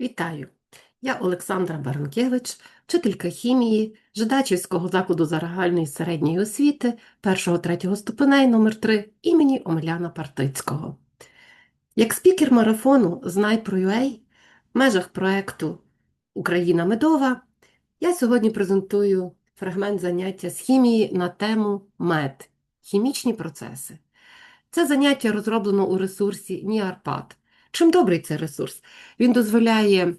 Вітаю! Я Олександра Баранкевич, вчителька хімії Жидачівського закладу загальної середньої освіти 1-3 ступеней номер 3 імені Омеляна Партицького. Як спікер марафону Знай в межах проєкту Україна медова я сьогодні презентую фрагмент заняття з хімії на тему мед хімічні процеси. Це заняття розроблено у ресурсі NIARPAD. Чим добрий цей ресурс? Він дозволяє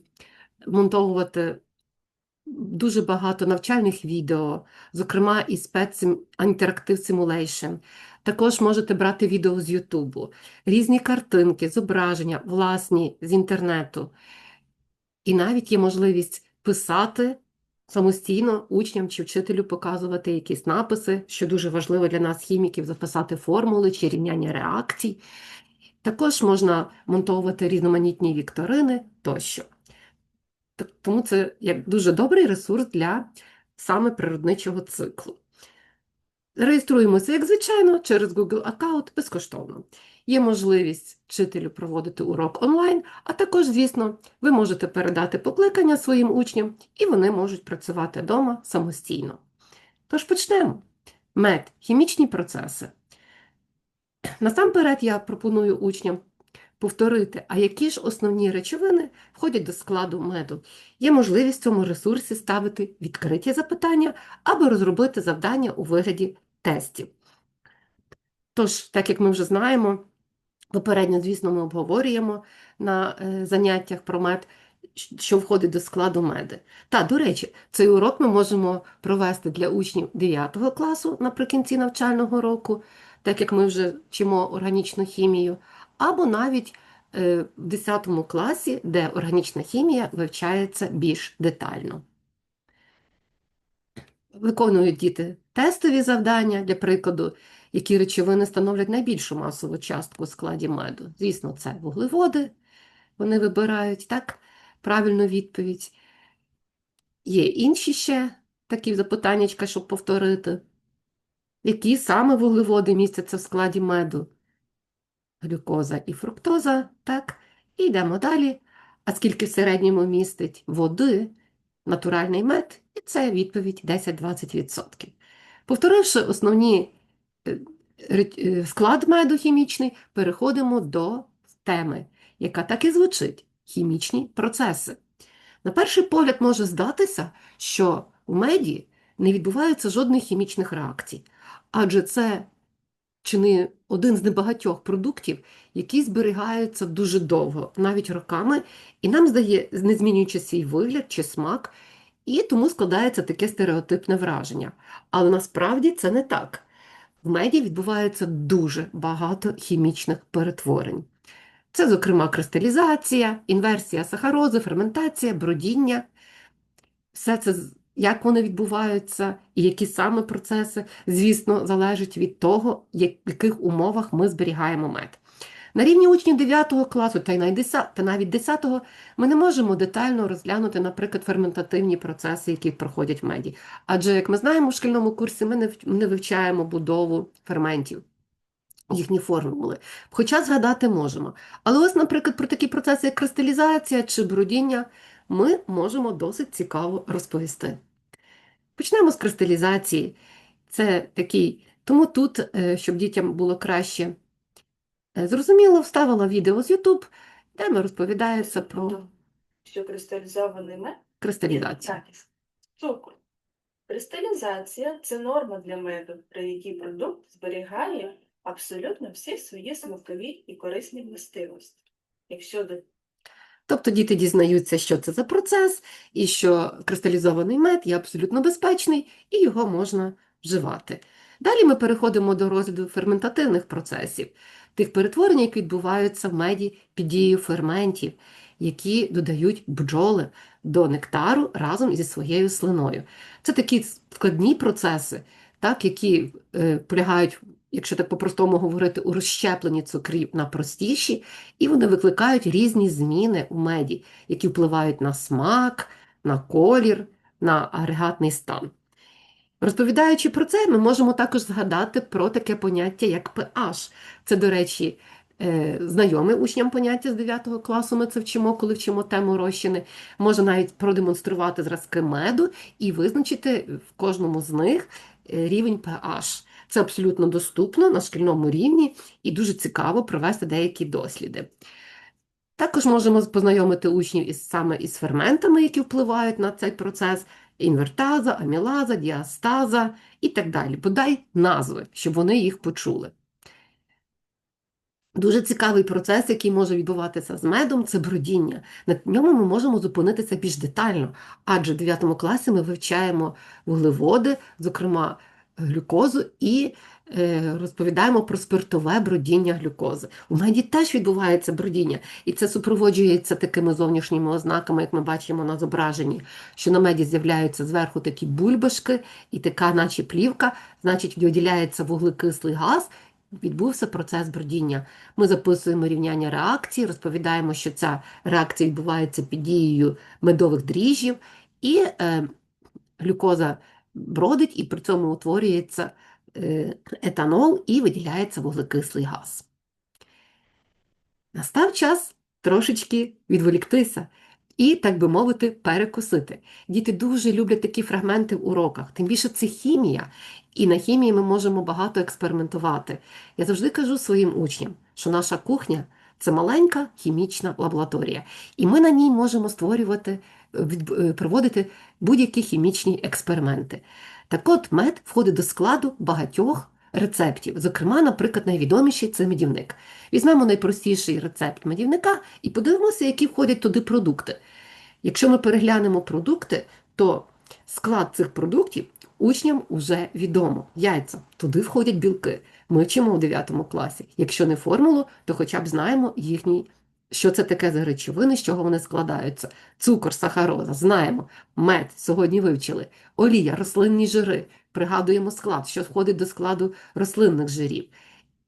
монтовувати дуже багато навчальних відео, зокрема і спецсим Interactive Simulation. Також можете брати відео з Ютубу, різні картинки, зображення, власні з інтернету. І навіть є можливість писати самостійно учням чи вчителю показувати якісь написи, що дуже важливо для нас, хіміків, записати формули чи рівняння реакцій. Також можна монтовувати різноманітні вікторини тощо. Тому це як дуже добрий ресурс для саме природничого циклу. Реєструємося, як звичайно, через Google аккаунт безкоштовно. Є можливість вчителю проводити урок онлайн, а також, звісно, ви можете передати покликання своїм учням, і вони можуть працювати вдома самостійно. Тож почнемо. Мед хімічні процеси. Насамперед я пропоную учням повторити, а які ж основні речовини входять до складу меду. Є можливість в цьому ресурсі ставити відкриті запитання або розробити завдання у вигляді тестів. Тож, так як ми вже знаємо, попередньо, звісно, ми обговорюємо на е, заняттях про мед, що входить до складу меди. Та, до речі, цей урок ми можемо провести для учнів 9 класу наприкінці навчального року, так як ми вже вчимо органічну хімію, або навіть е, в 10 класі, де органічна хімія вивчається більш детально. Виконують діти тестові завдання, для прикладу, які речовини становлять найбільшу масову частку у складі меду. Звісно, це вуглеводи, вони вибирають так, правильну відповідь. Є інші ще такі запитаннячка, щоб повторити. Які саме вуглеводи містяться в складі меду? Глюкоза і фруктоза, так? І йдемо далі. А скільки в середньому містить води, натуральний мед? І це відповідь 10-20%. Повторивши основні е, е, склад меду хімічний, переходимо до теми, яка так і звучить – хімічні процеси. На перший погляд може здатися, що у меді не відбувається жодних хімічних реакцій, адже це чи не один з небагатьох продуктів, які зберігаються дуже довго, навіть роками, і нам здає, не змінюючи свій вигляд чи смак, і тому складається таке стереотипне враження. Але насправді це не так. В меді відбувається дуже багато хімічних перетворень. Це, зокрема, кристалізація, інверсія сахарозу, ферментація, бродіння. Все це, як вони відбуваються і які саме процеси, звісно, залежить від того, в яких умовах ми зберігаємо мед. На рівні учнів 9 класу та навіть 10 та навіть 10 ми не можемо детально розглянути, наприклад, ферментативні процеси, які проходять в меді. Адже, як ми знаємо, в шкільному курсі ми не вивчаємо будову ферментів, їхні формули. Хоча згадати можемо. Але ось, наприклад, про такі процеси, як кристалізація чи брудіння, ми можемо досить цікаво розповісти. Почнемо з кристалізації. Це такий, тому тут, е, щоб дітям було краще е, зрозуміло, вставила відео з YouTube, де ми розповідається про що кристалізований мед кристалізацію. так, цукор. Кристалізація це норма для меду, при якій продукт зберігає абсолютно всі свої смакові і корисні властивості. Якщо Тобто діти дізнаються, що це за процес, і що кристалізований мед є абсолютно безпечний, і його можна вживати. Далі ми переходимо до розгляду ферментативних процесів, тих перетворень, які відбуваються в меді під дією ферментів, які додають бджоли до нектару разом зі своєю слиною. Це такі складні процеси, так, які е, полягають, якщо так по-простому говорити, у розщепленні цукрів на простіші, і вони викликають різні зміни у меді, які впливають на смак, на колір, на агрегатний стан. Розповідаючи про це, ми можемо також згадати про таке поняття, як pH. Це, до речі, е, знайоме учням поняття з 9 класу. Ми це вчимо, коли вчимо тему розчини. Може навіть продемонструвати зразки меду і визначити в кожному з них е, рівень pH. Це абсолютно доступно на шкільному рівні і дуже цікаво провести деякі досліди. Також можемо познайомити учнів із саме із ферментами, які впливають на цей процес: інвертаза, амілаза, діастаза і так далі. Подай назви, щоб вони їх почули. Дуже цікавий процес, який може відбуватися з медом, це бродіння. На ньому ми можемо зупинитися більш детально, адже в 9 класі ми вивчаємо вуглеводи, зокрема глюкозу, і е, розповідаємо про спиртове бродіння глюкози. У меді теж відбувається бродіння, і це супроводжується такими зовнішніми ознаками, як ми бачимо на зображенні, що на меді з'являються зверху такі бульбашки і така, наче плівка, значить, виділяється вуглекислий газ. Відбувся процес бродіння. Ми записуємо рівняння реакції, розповідаємо, що ця реакція відбувається під дією медових дріжджів, і е, глюкоза бродить, і при цьому утворюється е, етанол і виділяється вуглекислий газ. Настав час трошечки відволіктися і, так би мовити, перекусити. Діти дуже люблять такі фрагменти в уроках, тим більше це хімія, і на хімії ми можемо багато експериментувати. Я завжди кажу своїм учням, що наша кухня це маленька хімічна лабораторія, і ми на ній можемо створювати, е, проводити будь-які хімічні експерименти. Так от мед входить до складу багатьох рецептів. Зокрема, наприклад, найвідоміший це медівник. Візьмемо найпростіший рецепт медівника і подивимося, які входять туди продукти. Якщо ми переглянемо продукти, то склад цих продуктів учням вже відомо. Яйця, туди входять білки. Ми вчимо в 9 класі. Якщо не формулу, то хоча б знаємо їхній, що це таке за речовини, з чого вони складаються. Цукор, сахароза, знаємо. Мед сьогодні вивчили. Олія, рослинні жири. Пригадуємо склад, що входить до складу рослинних жирів.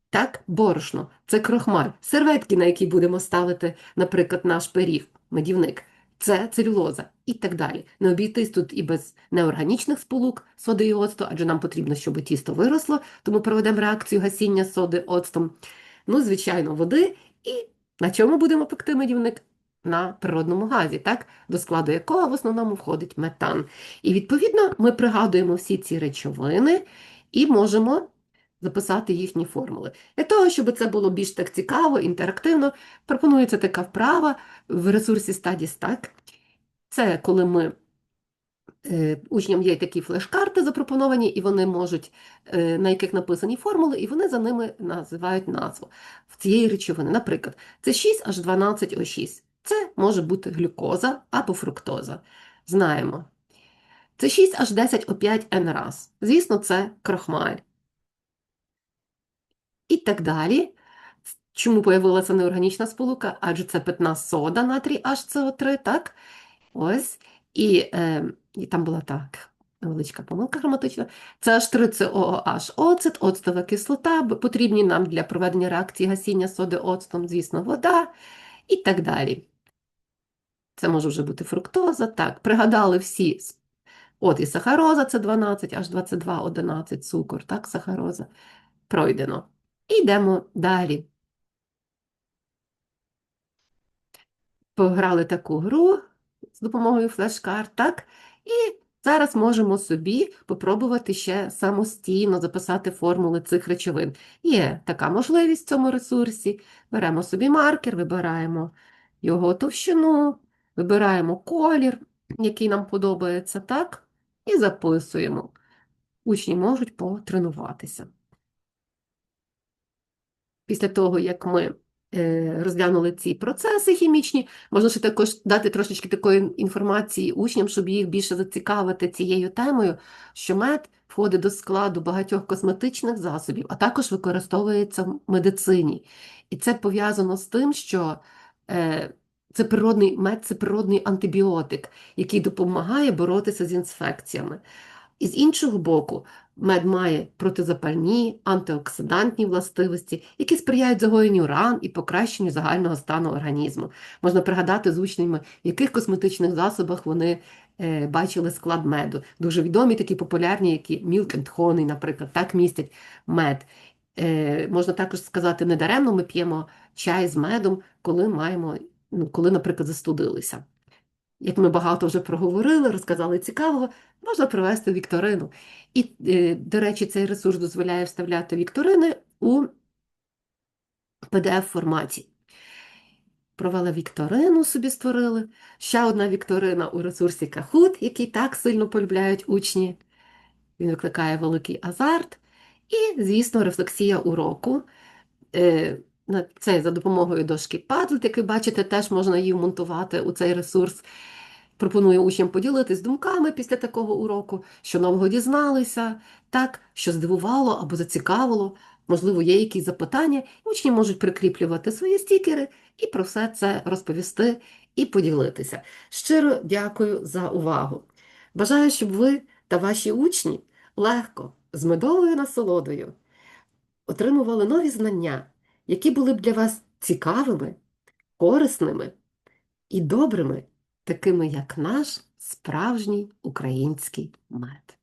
Так, борошно, це крохмаль, серветки, на які будемо ставити, наприклад, наш пиріг, медівник, це целюлоза і так далі. Не обійтись тут і без неорганічних сполук соди і оцту, адже нам потрібно, щоб тісто виросло, тому проведемо реакцію гасіння соди оцтом. Ну, звичайно, води. І на чому будемо пекти медівник? На природному газі, так? до складу якого в основному входить метан. І відповідно ми пригадуємо всі ці речовини і можемо записати їхні формули. Для того, щоб це було більш так цікаво, інтерактивно, пропонується така вправа в ресурсі так. Це коли ми е, учням є такі флеш-карти запропоновані, і вони можуть, е, на яких написані формули, і вони за ними називають назву в цієї речовини. Наприклад, це 6H12O6. Це може бути глюкоза або фруктоза. Знаємо. Це 6H10O5N раз. Звісно, це крохмаль. І так далі. Чому появилася неорганічна сполука? Адже це питна сода натрій HCO3, так? Ось. І, е, і там була так, невеличка помилка граматична. Це H3COOH, оцет, оцтова кислота, потрібні нам для проведення реакції гасіння соди оцтом, звісно, вода і так далі. Це може вже бути фруктоза, так. Пригадали всі. От і сахароза це 12, аж 22, 11, цукор, так, сахароза. Пройдено. І йдемо далі. Пограли таку гру з допомогою флеш-карт, так? І зараз можемо собі попробувати ще самостійно записати формули цих речовин. Є така можливість в цьому ресурсі. Беремо собі маркер, вибираємо його товщину, вибираємо колір, який нам подобається, так? І записуємо. Учні можуть потренуватися. Після того, як ми е, розглянули ці процеси хімічні, можна ще також дати трошечки такої інформації учням, щоб їх більше зацікавити цією темою, що мед входить до складу багатьох косметичних засобів, а також використовується в медицині. І це пов'язано з тим, що е, це природний мед, це природний антибіотик, який допомагає боротися з інфекціями. І з іншого боку, мед має протизапальні, антиоксидантні властивості, які сприяють загоєнню ран і покращенню загального стану організму. Можна пригадати з учнями, в яких косметичних засобах вони е, бачили склад меду. Дуже відомі такі популярні, які Milk and Honey, наприклад, так містять мед. Е, можна також сказати, недаремно ми п'ємо чай з медом, коли маємо, ну, коли, наприклад, застудилися. Як ми багато вже проговорили, розказали цікавого, можна провести вікторину. І, е, до речі, цей ресурс дозволяє вставляти вікторини у PDF-форматі. Провели вікторину, собі створили. Ще одна вікторина у ресурсі Kahoot, який так сильно полюбляють учні. Він викликає великий азарт. І, звісно, рефлексія уроку. Це за допомогою дошки Padlet, як ви бачите, теж можна її вмонтувати у цей ресурс. Пропоную учням поділитись думками після такого уроку, що нового дізналися, так, що здивувало або зацікавило. Можливо, є якісь запитання, учні можуть прикріплювати свої стікери і про все це розповісти і поділитися. Щиро дякую за увагу. Бажаю, щоб ви та ваші учні легко, з медовою насолодою отримували нові знання, які були б для вас цікавими, корисними і добрими, такими як наш справжній український мед.